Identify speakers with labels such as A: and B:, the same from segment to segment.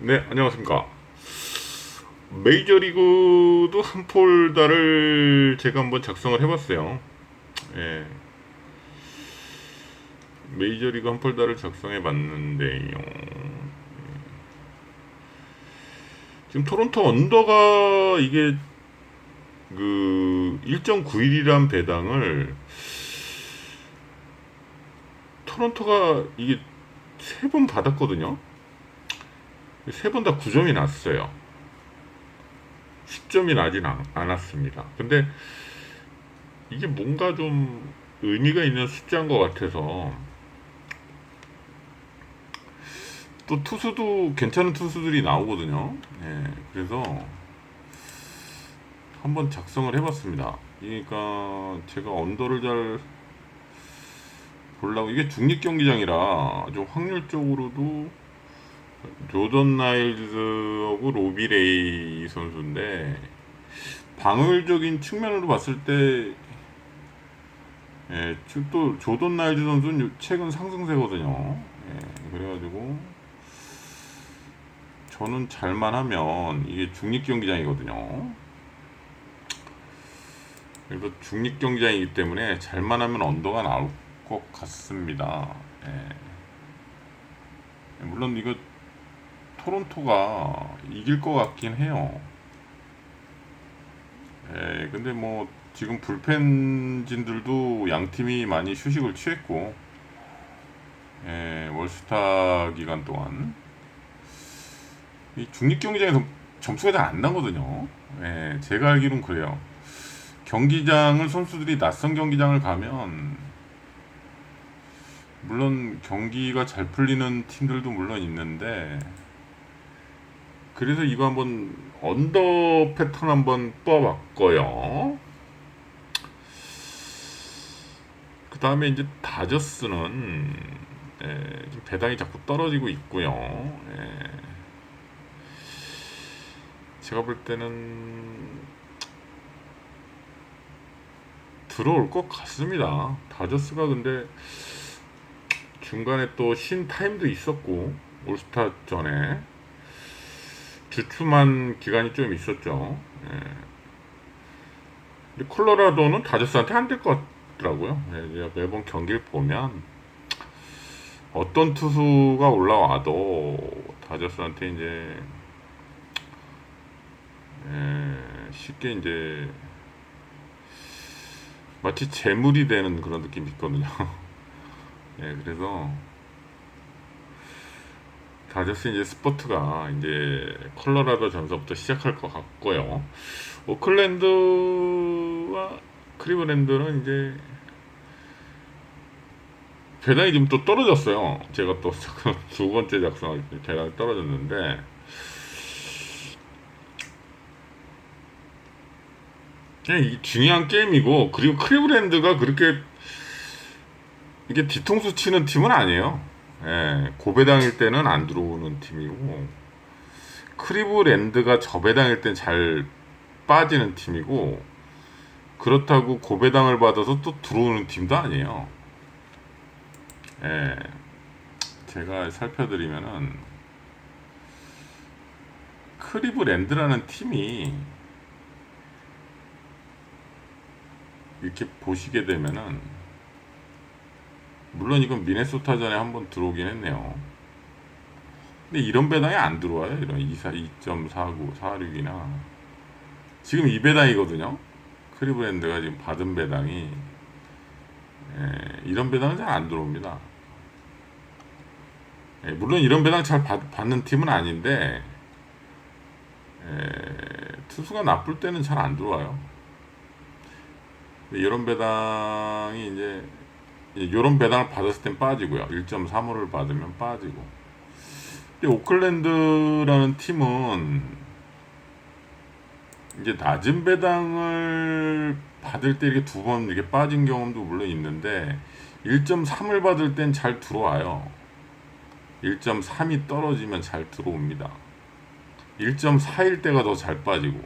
A: 네, 안녕하십니까. 메이저리그도 한 폴더를 제가 한번 작성을 해봤어요. 예. 메이저리그 한 폴더를 작성해봤는데요. 예. 지금 토론토 언더가 이게 그 1.91이란 배당을 토론토가 이게 세 번 받았거든요. 세 번 다 9점이 났어요. 10점이 나진 않, 않았습니다. 근데 이게 뭔가 좀 의미가 있는 숫자인 것 같아서 또 투수도 괜찮은 투수들이 나오거든요. 예, 그래서 한번 작성을 해봤습니다. 그러니까 제가 언더를 잘 보려고 이게 중립 경기장이라 좀 확률적으로도 조던 나일즈하고 로비레이 선수인데 방어율적인 측면으로 봤을 때 예, 또 조던 나일즈 선수는 요- 최근 상승세거든요. 예, 그래가지고 저는 잘만 하면 이게 중립 경기장이거든요. 그래서 중립 경기장이기 때문에 잘만 하면 언더가 나올 것 같습니다. 예. 물론 이거 토론토가 이길 것 같긴 해요. 예, 근데 뭐 지금 불펜진들도 양 팀이 많이 휴식을 취했고, 예, 월스타 기간 동안 이 중립 경기장에서 점수가 잘 안 나거든요. 예, 제가 알기론 그래요. 경기장을 선수들이 낯선 경기장을 가면 물론 경기가 잘 풀리는 팀들도 물론 있는데 그래서 이거 한번 언더 패턴 한번 뽑아봤고요. 그 다음에 이제 다저스는 예, 배당이 자꾸 떨어지고 있고요. 예. 제가 볼 때는 들어올 것 같습니다. 다저스가 근데 중간에 또 신 타임도 있었고 올스타 전에 주춤한 기간이 좀 있었죠. 예. 근데 콜로라도는 다저스한테 안 될 것 같더라고요. 예, 매번 경기를 보면 어떤 투수가 올라와도 다저스한테 이제 예, 쉽게 이제 마치 재물이 되는 그런 느낌이 있거든요. 예, 그래서 다저스 이제 스포트가 이제 컬러라도 전서부터 시작할 것 같고요. 오클랜드와 크리브랜드는 이제 배당이 지금 또 떨어졌어요. 제가 또 두 번째 작성할 때 배당이 떨어졌는데 이 중요한 게임이고 그리고 크리브랜드가 그렇게 이게 뒤통수 치는 팀은 아니에요. 예, 고배당일 때는 안 들어오는 팀이고 크리브랜드가 저배당일 땐 잘 빠지는 팀이고 그렇다고 고배당을 받아서 또 들어오는 팀도 아니에요. 예, 제가 살펴드리면은 크리브랜드라는 팀이 이렇게 보시게 되면은 물론 이건 미네소타전에 한번 들어오긴 했네요. 근데 이런 배당이 안 들어와요. 이런 24, 2.49, 46이나 지금 이 배당이거든요. 크리브랜드가 지금 받은 배당이 예, 이런 배당은 잘 안 들어옵니다. 예, 물론 이런 배당 잘 받, 받는 팀은 아닌데 예, 투수가 나쁠 때는 잘 안 들어와요. 이런 배당이 이제 이런 배당을 받았을 땐 빠지고요. 1.35를 받으면 빠지고. 근데 오클랜드라는 팀은 이제 낮은 배당을 받을 때 이렇게 두 번 이렇게 빠진 경험도 물론 있는데 1.3을 받을 땐 잘 들어와요. 1.3이 떨어지면 잘 들어옵니다. 1.4일 때가 더 잘 빠지고.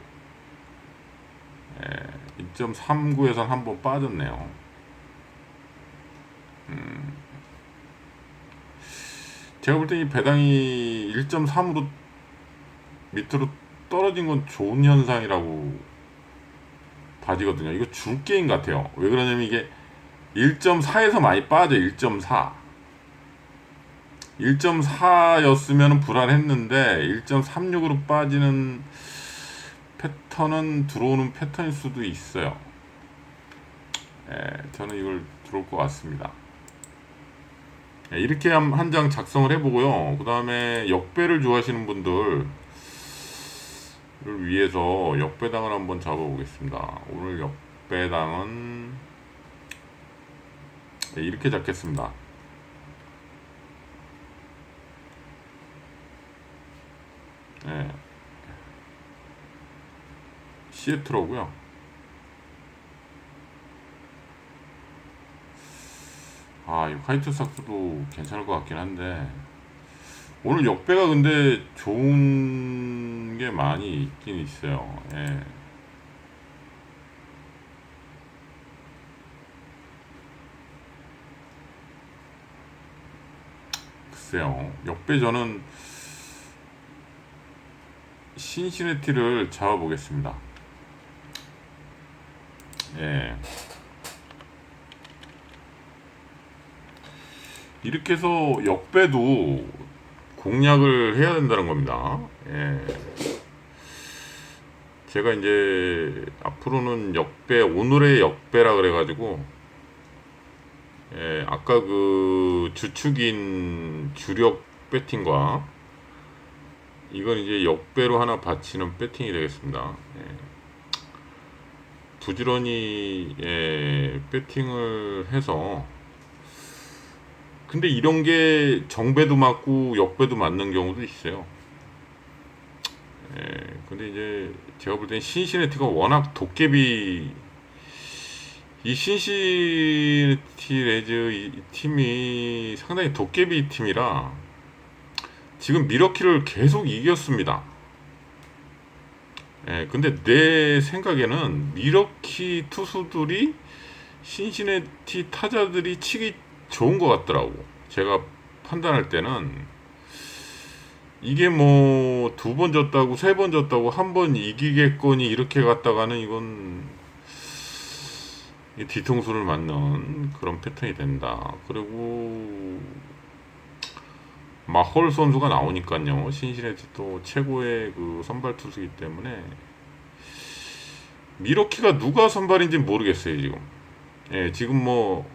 A: 예, 2.39에서 한번 빠졌네요. 제가 볼 때 이 배당이 1.3으로 밑으로 떨어진 건 좋은 현상이라고 봐지거든요. 이거 줄 게임 같아요. 왜 그러냐면 이게 1.4에서 많이 빠져 1.4. 1.4였으면 불안했는데 1.36으로 빠지는 패턴은 들어오는 패턴일 수도 있어요. 예, 저는 이걸 들어올 것 같습니다. 예, 이렇게 한 장 작성을 해보고요. 그 다음에 역배를 좋아하시는 분들을 위해서 역배당을 한번 잡아보겠습니다. 오늘 역배당은 네, 이렇게 잡겠습니다. 네. 시애틀로고요. 아, 이 화이트 삭스도 괜찮을 것 같긴 한데 오늘 역배가 근데 좋은 게 많이 있긴 있어요. 예. 글쎄요. 역배 저는 신시내티를 잡아보겠습니다. 예. 이렇게 해서 역배도 공략을 해야 된다는 겁니다. 예. 제가 이제 앞으로는 역배, 오늘의 역배라 그래가지고, 예, 아까 그 주축인 주력 배팅과 이건 이제 역배로 하나 받치는 배팅이 되겠습니다. 예. 부지런히 예, 배팅을 해서 근데 이런 게 정배도 맞고 역배도 맞는 경우도 있어요. 예, 근데 이제 제가 볼 땐 신시내티가 워낙 도깨비 이 신시내티 레즈 이 팀이 상당히 도깨비 팀이라 지금 미러키를 계속 이겼습니다. 예, 근데 내 생각에는 미러키 투수들이 신시내티 타자들이 치기 좋은 것 같더라고. 제가 판단할 때는 이게 뭐 두 번 졌다고 세 번 졌다고 한 번 이기겠거니 이렇게 갔다가는 이건 이 뒤통수를 맞는 그런 패턴이 된다. 그리고 마홀 선수가 나오니까요. 신시내티 또 최고의 그 선발 투수이기 때문에 미러키가 누가 선발인지 모르겠어요 지금. 예, 지금 뭐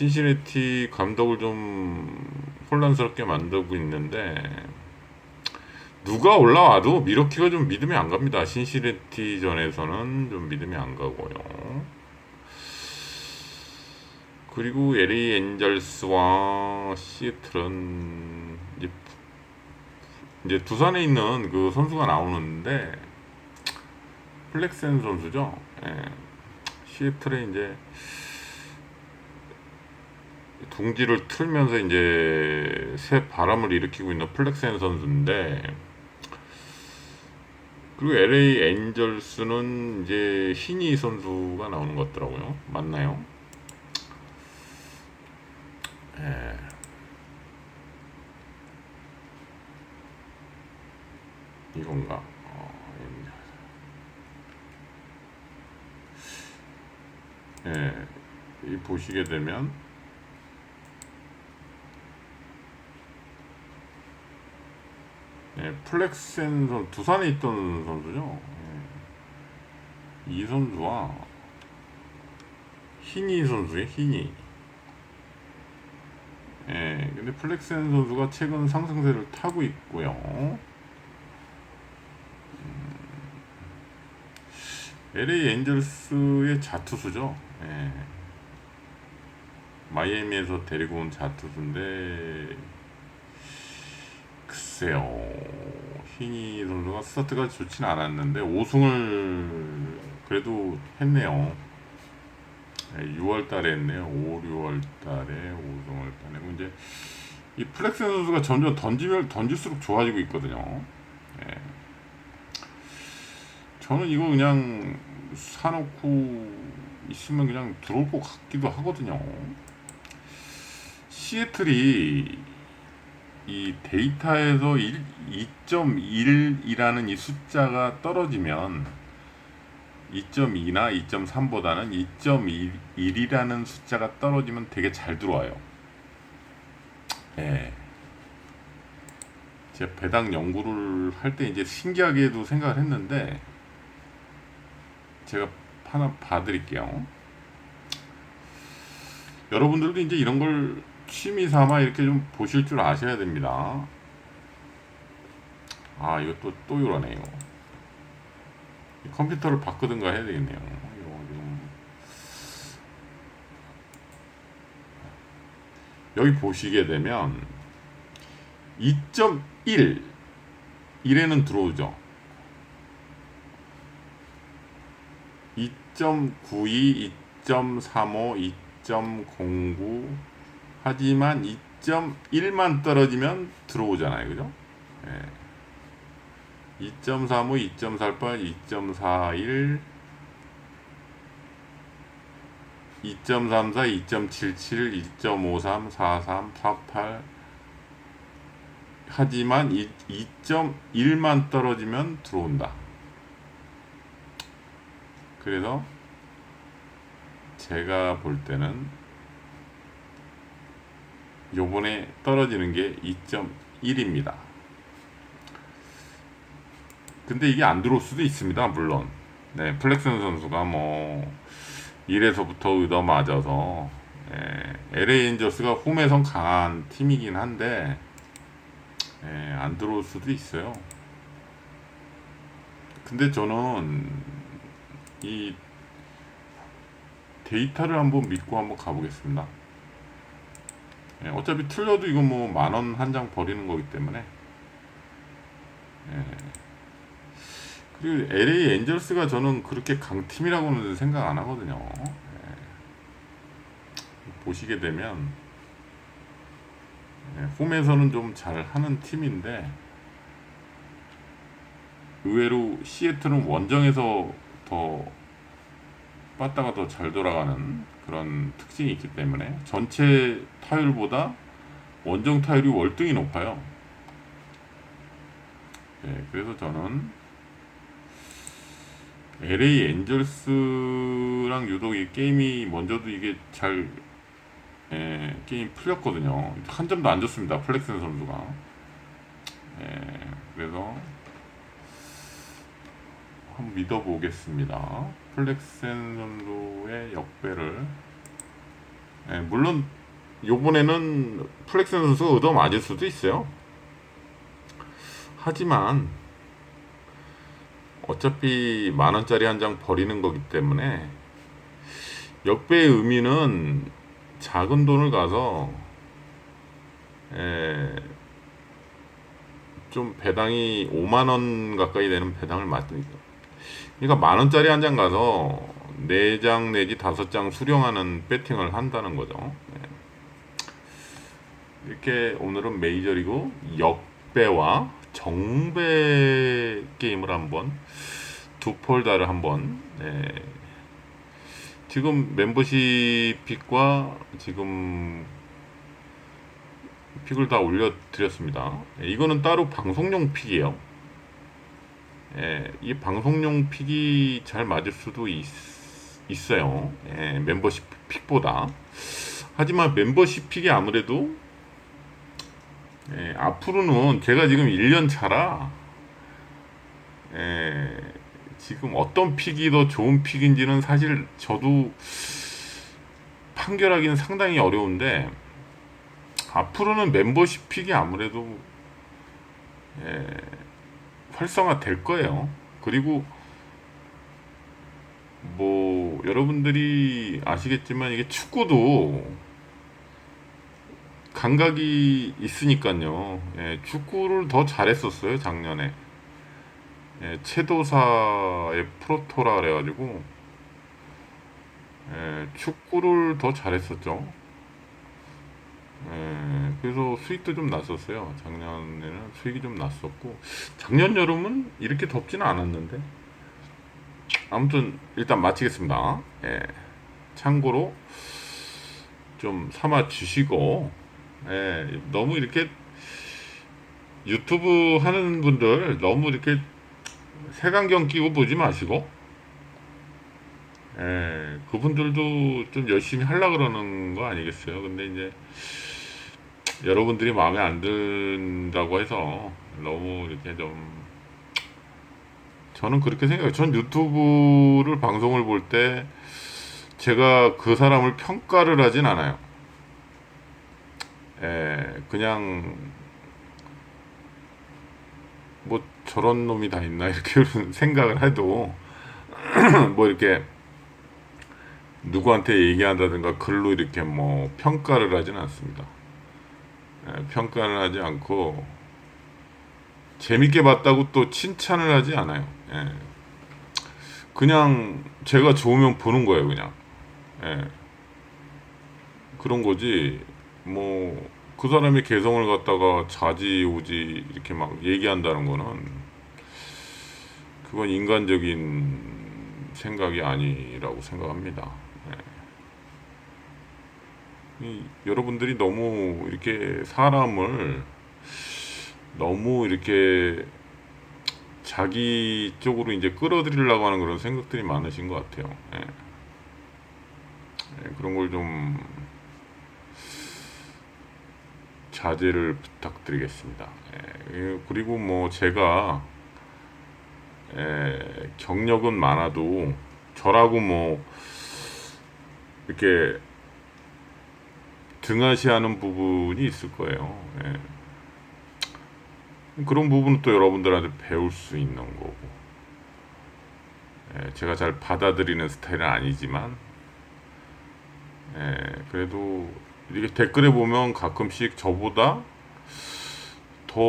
A: 신시내티 감독을 좀 혼란스럽게 만들고 있는데 누가 올라와도 미러키가 좀 믿음이 안 갑니다. 신시내티 전에서는 좀 믿음이 안 가고요. 그리고 LA 엔젤스와 시애틀은 이제, 이제 두산에 있는 그 선수가 나오는데 플렉센 선수죠. 예. 시애틀에 이제 둥지를 틀면서 이제 새 바람을 일으키고 있는 플렉센 선수인데 그리고 LA 엔젤스는 이제 희니 선수가 나오는 것 같더라고요. 맞나요? 예. 이건가? 어, 예, 이 보시게 되면 예, 플렉센 선 두산에 있던 선수죠. 예. 이 선수와 히니 선수의 히니. 예, 근데 플렉센 선수가 최근 상승세를 타고 있고요. 음, LA 엔젤스의 자투수죠. 예. 마이애미에서 데리고 온 자투수인데 글쎄요. 희니 선수가 스타트가 좋진 않았는데 5승을 그래도 했네요. 6월 달에 했네요. 5, 6월 달에 5승을 따내고 이제 이 플렉센 선수가 점점 던지면 던질수록 좋아지고 있거든요. 예. 저는 이거 그냥 사놓고 있으면 그냥 들어올 것 같기도 하거든요. 시애틀이 이 데이터에서 2.1이라는 이 숫자가 떨어지면 2.2나 2.3보다는 2.1이라는 숫자가 떨어지면 되게 잘 들어와요. 예. 제가 배당 연구를 할 때 이제 신기하게도 생각을 했는데 제가 하나 봐드릴게요. 여러분들도 이제 이런 걸 취미 삼아 이렇게 좀 보실 줄 아셔야 됩니다. 아, 이것도 또 이러네요. 이 컴퓨터를 바꾸든가 해야 되겠네요. 여기 보시게 되면 2.1 1에는 들어오죠. 2.92, 2.35, 2.09 하지만 2.1만 떨어지면 들어오잖아요. 그죠? 예. 2.35, 2.48, 2.41 2.34, 2.77, 2.53, 43, 48 하지만 2.1만 떨어지면 들어온다. 그래서 제가 볼 때는 요번에 떨어지는 게 2.1입니다. 근데 이게 안 들어올 수도 있습니다. 물론. 네, 플렉슨 선수가 뭐 1에서부터 얻어 맞아서 예, LA 엔저스가 홈에선 강한 팀이긴 한데 예, 안 들어올 수도 있어요. 근데 저는 이 데이터를 한번 믿고 한번 가보겠습니다. 예, 어차피 틀려도 이거 뭐 만 원 한 장 버리는 거기 때문에. 예. 그리고 LA 엔젤스가 저는 그렇게 강팀이라고는 생각 안 하거든요. 예. 보시게 되면 예, 홈에서는 좀 잘하는 팀인데 의외로 시애틀은 원정에서 더 빠따가 더 잘 돌아가는 그런 특징이 있기 때문에 전체 타율보다 원정 타율이 월등히 높아요. 예, 그래서 저는 LA 엔젤스랑 유독 이 게임이 먼저도 이게 잘 예, 게임 풀렸거든요. 한 점도 안 줬습니다. 플렉슨 선수가. 예, 그래서 한번 믿어보겠습니다. 플렉센 선수의 역배를. 예, 물론 요번에는 플렉센 선수가 얻어 맞을 수도 있어요. 하지만 어차피 만 원짜리 한 장 버리는 거기 때문에 역배의 의미는 작은 돈을 가서 에, 좀 배당이 5만 원 가까이 되는 배당을 맞으니까 그러니까 만 원짜리 한 장 가서 4장 내지 5장 수령하는 배팅을 한다는 거죠. 네. 이렇게 오늘은 메이저리그 역배와 정배 게임을 한번 두 폴다를 한번 네. 지금 멤버십 픽과 지금 픽을 다 올려드렸습니다. 예, 이거는 따로 방송용 픽이에요. 예, 이 방송용 픽이 잘 맞을 수도 있, 있어요. 예, 멤버십 픽보다. 하지만 멤버십 픽이 아무래도 예, 앞으로는 제가 지금 1년 차라 예, 지금 어떤 픽이 더 좋은 픽인지는 사실 저도 판결하기는 상당히 어려운데 앞으로는 멤버십 픽이 아무래도 예, 활성화 될 거예요. 그리고 뭐 여러분들이 아시겠지만 이게 축구도 감각이 있으니까요. 예, 축구를 더 잘했었어요 작년에. 예, 채도사의 프로토라 그래가지고 예, 축구를 더 잘했었죠. 예, 그래서 수익도 좀 났었어요. 작년에는 수익이 좀 났었고 작년 여름은 이렇게 덥지는 않았는데 아무튼 일단 마치겠습니다. 예, 참고로 좀 삼아 주시고 예, 너무 이렇게 유튜브 하는 분들 너무 이렇게 색안경 끼고 보지 마시고 예, 그분들도 좀 열심히 하려 그러는 거 아니겠어요? 근데 이제 여러분들이 마음에 안 든다고 해서 너무 이렇게 좀 저는 그렇게 생각해요. 전 유튜브를 방송을 볼 때 제가 그 사람을 평가를 하진 않아요. 예, 그냥 뭐 저런 놈이 다 있나 이렇게 생각을 해도 뭐 이렇게 누구한테 얘기한다든가 글로 이렇게 뭐 평가를 하진 않습니다. 예, 평가를 하지 않고 재밌게 봤다고 또 칭찬을 하지 않아요. 예. 그냥 제가 좋으면 보는 거예요, 그냥. 예. 그런 거지. 뭐 그 사람의 개성을 갖다가 좌지우지 이렇게 막 얘기한다는 거는 그건 인간적인 생각이 아니라고 생각합니다. 여러분들이 너무 이렇게 사람을 너무 이렇게 자기 쪽으로 이제 끌어들이려고 하는 그런 생각들이 많으신 것 같아요. 예. 예, 그런 걸 좀 자제를 부탁드리겠습니다. 예, 예, 그리고 뭐 제가 예, 경력은 많아도 저라고 뭐 이렇게 등하시하는 부분이 있을 거예요. 예. 그런 부분은 또 여러분들한테 배울 수 있는 거고 예, 제가 잘 받아들이는 스타일은 아니지만 예, 그래도 이렇게 댓글에 보면 가끔씩 저보다 더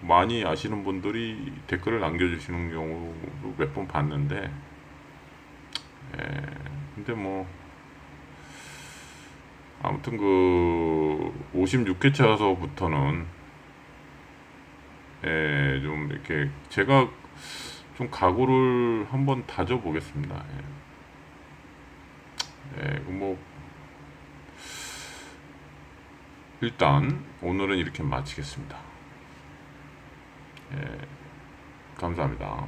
A: 많이 아시는 분들이 댓글을 남겨주시는 경우도 몇 번 봤는데 예, 근데 뭐 아무튼 그 56회차서부터는 예, 좀 이렇게 제가 좀 각오를 한번 다져 보겠습니다. 예. 예, 그뭐 일단 오늘은 이렇게 마치겠습니다. 예, 감사합니다.